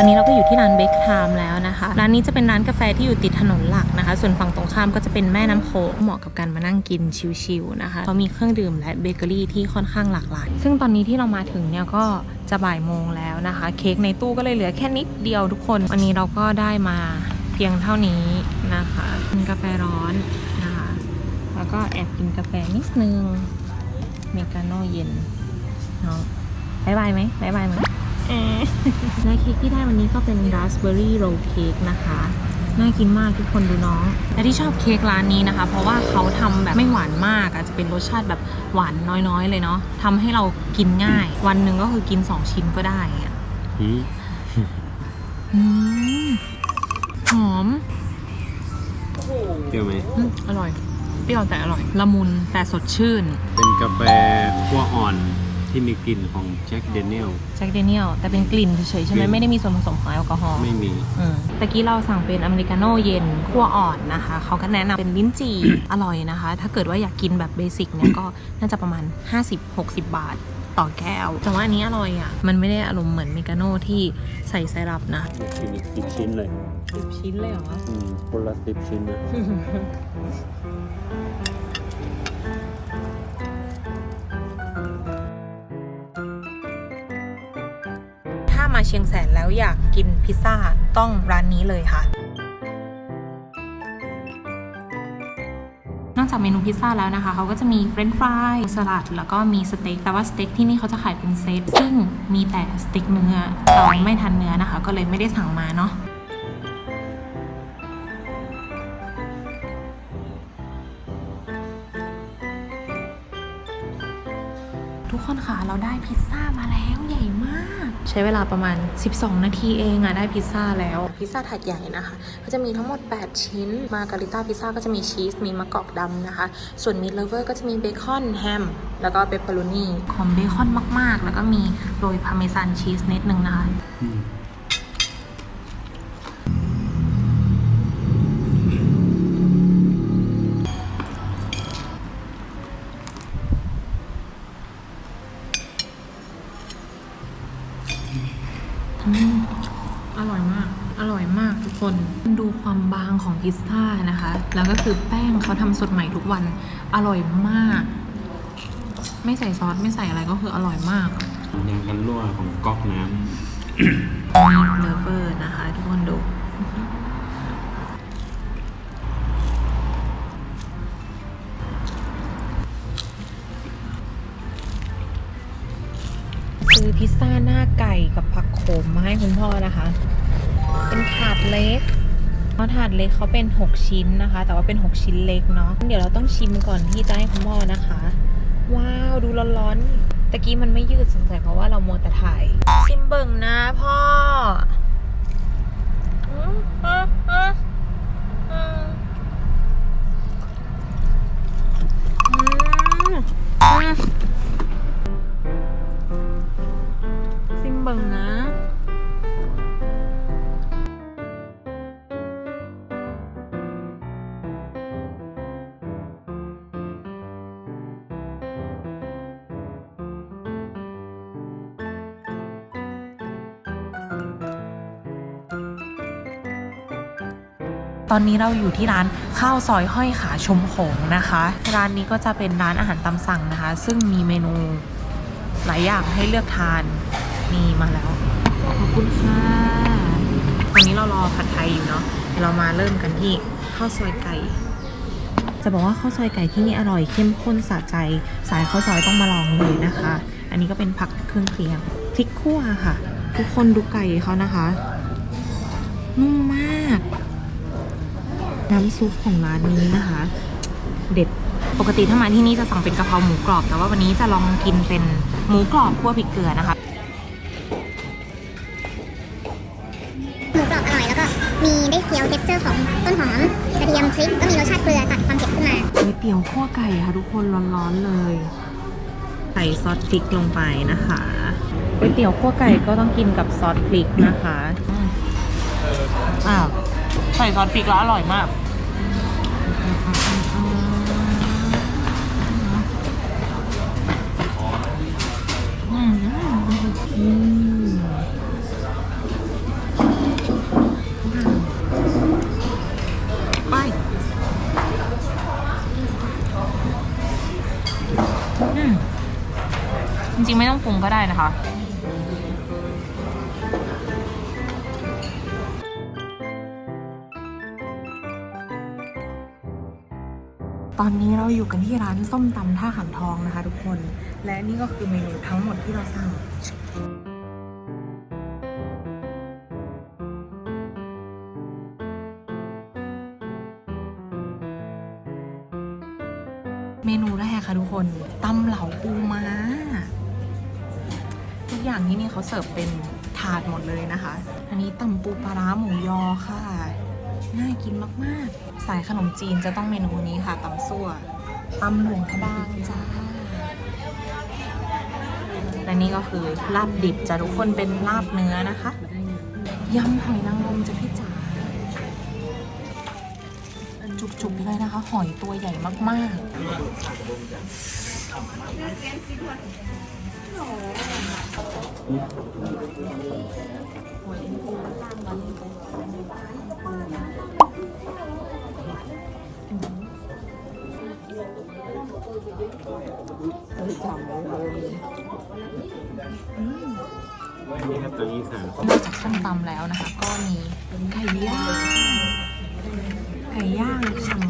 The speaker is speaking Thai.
อนนี้เราก็อยู่ที่ร้านเบคไทม์แล้วนะคะ ร้านนี้จะเป็นร้านกาแฟที่อยู่ติดถนนหลักนะคะ ส่วนฝั่งตรงข้ามก็จะเป็นแม่น้ำโขงเหมาะกับการมานั่งกินชิลๆนะคะเขามีเครื่องดื่มและเบเกอรี่ที่ค่อนข้างหลากหลาย ซึ่งตอนนี้ที่เรามาถึงเนี่ยก็จะบ่ายโมงแล้วนะคะ เค้กในตู้ก็เลยเหลือแค่นิดเดียวทุกคน วันนี้เราก็ได้มาเพียงเท่านี้นะคะกินกาแฟร้อนนะคะ แล้วก็แอบกินกาแฟนิดนึงเมกาโน่เย็นเนาะบายบายไหมบายบายไหม และเค้กที่ได้วันนี้ก็เป็นราสเบอร์รี่โรลเค้กนะคะ น่ากินมากทุกคนดูน้องและที่ชอบเค้กร้านนี้นะคะ เพราะว่าเขาทำแบบไม่หวานมาก อาจจะเป็นรสชาติแบบหวานน้อยๆ เลยเนาะทำให้เรากินง่าย วันหนึ่งก็คือกิน 2 ชิ้นก็ได้อะอืมอืมหอมเปรี้ยวไหมอืมอร่อย เปรี้ยวแต่อร่อย ละมุนแต่สดชื่น เป็นกาแฟขั้วอ่อน ที่มีกลิ่นของแจ็คเดเนียล แจ็คเดเนียลแต่เป็นกลิ่นเฉยๆใช่ไหมกลิ่น ไม่ได้มีส่วนผสมของแอลกอฮอล์ไม่มี อืมตะกี้เราสั่งเป็นอเมริกาโน่เย็นคั่วอ่อนนะคะ เขาก็แนะนำเป็นลิ้นจี่ อร่อยนะคะ ถ้าเกิดว่าอยากกินแบบเบสิกเนี่ยก็น่าจะประมาณ 50-60 บาทต่อแก้ว แต่ว่าอันนี้อร่อยอะ มันไม่ได้อารมณ์เหมือนอเมริกาโน่ที่ใส่ไซรัปนะกินอีกสิบชิ้นเลยสิบชิ้นเลยเหรอ อืมคนละสิบชิ้นนะ ชียงแสนแล้วอยากกินพิซซ่าต้องร้านนี้เลยค่ะ นอกจากเมนูพิซซ่าแล้วนะคะ เขาก็จะมีเฟรนช์ฟรายสลัด แล้วก็มีสเต็ก แต่ว่าสเต็กที่นี่เขาจะขายเป็นเซต ซึ่งมีแต่สเต็กเนื้อเราไม่ทันเนื้อนะคะ ก็เลยไม่ได้สั่งมาเนาะทุกคนค่ะเราได้พิซซ่ามาแล้ว ใหญ่มากใช้เวลาประมาณ 12 นาทีเองอะได้พิซซ่าแล้ว พิซซ่าถาดใหญ่นะคะ ก็จะมีทั้งหมด 8 ชิ้น มาการิต้าพิซซ่าก็จะมีชีส มีมะกอกดำนะคะ ส่วนมีเลเวอร์ก็จะมีเบคอนแฮม แล้วก็เปปเปอโรนีหอมเบคอนมาก ๆ แล้วก็มีโรยพาร์เมซานชีสนิดนึงนะคะ อืมอืมอร่อยมาก อร่อยมากทุกคน ดูความบางของพิซซ่านะคะ แล้วก็คือแป้งเขาทำสดใหม่ทุกวัน อร่อยมาก ไม่ใส่ซอสไม่ใส่อะไรก็คืออร่อยมากยังกันรั่วของก๊อกน้เลเวอร์นะคะ ทุกคนดู ซื้อพิซซ่าหน้าไก่กับผักโขมมาให้คุณพ่อนะคะ เป็นถาดเล็กเพราะถาดเล็กเขาเป็น 6 ชิ้นนะคะ แต่ว่าเป็น 6 ชิ้นเล็กเนาะเดี๋ยวเราต้องชิมก่อนที่จะให้คุณพ่อนะคะ ว้าวดูร้อนๆตะกี้มันไม่ยืดสงสัยเพราะว่าเราโมแต่ถ่ายชิมเบิ่งนะพ่อ ตอนนี้เราอยู่ที่ร้านข้าวซอยห้อยขาชมโขงนะคะ ร้านนี้ก็จะเป็นร้านอาหารตามสั่งนะคะ ซึ่งมีเมนูหลายอย่างให้เลือกทานนี่มาแล้ว ขอบคุณค่ะตอนนี้เรารอผัดไทยอยู่เนาะเรามาเริ่มกันที่ข้าวซอยไก่จะบอกว่าข้าวซอยไก่ที่นี่อร่อยเข้มข้นสะใจ สายข้าวซอยต้องมาลองเลยนะคะ อันนี้ก็เป็นผักเครื่องเคียงพริกขั่วค่ะ ทุกคนดูไก่เขานะคะ นุ่มมากำซุปของร้านนี้นะคะ เด็ดปกติถ้ามาที่นี่จะสั่งเป็นกะเพราหมูกรอบ แต่ว่าวันนี้จะลองกินเป็นหมูกรอบคั่วพริกเกลือนะคะหมูกรอบอร่อยแล้วก็มีได้เคี้ยวเท็กเจอร์ของต้นหอมกระเทียมพริกก็มีรสชาติเกลือตัดความเผ็ดขึ้นมาก๋วยเตี๋ยวคั่วไก่ค่ะทุกคนร้อนๆเลยใส่ซอสพริกลงไปนะคะก๋วยเตี๋ยวคั่วไก่ก็ต้องกินกับซอสพริกนะคะอ้าวใส่ซอสพริกแล้วอร่อยมาก จริงๆ ไม่ต้องปรุงก็ได้นะคะ ตอนนี้เราอยู่กันที่ร้านส้มตำท่าขันทองนะคะทุกคน และนี่ก็คือเมนูทั้งหมดที่เราสั่งเมนูแรกค่ะทุกคนตำเหลาปูม้า ทุกอย่างที่นี่เขาเสิร์ฟเป็นถาดหมดเลยนะคะ อันนี้ตำปูปลาร้าหมูยอค่ะ น่ากินมากๆ สายขนมจีนจะต้องเมนูนี้ค่ะตำซั่วตำหลวงพระบางจ้าและนี่ก็คือลาบดิบจะทุกคนเป็นลาบเนื้อนะคะยำหอยนางรมจะพี่จ๋าจุกๆเลยนะคะ หอยตัวใหญ่มากๆ นี่ครับตัวอีสานนอกจากส้มตำแล้วนะคะ ก็มีไก่ย่าง ไก่ย่างฉ่ำมา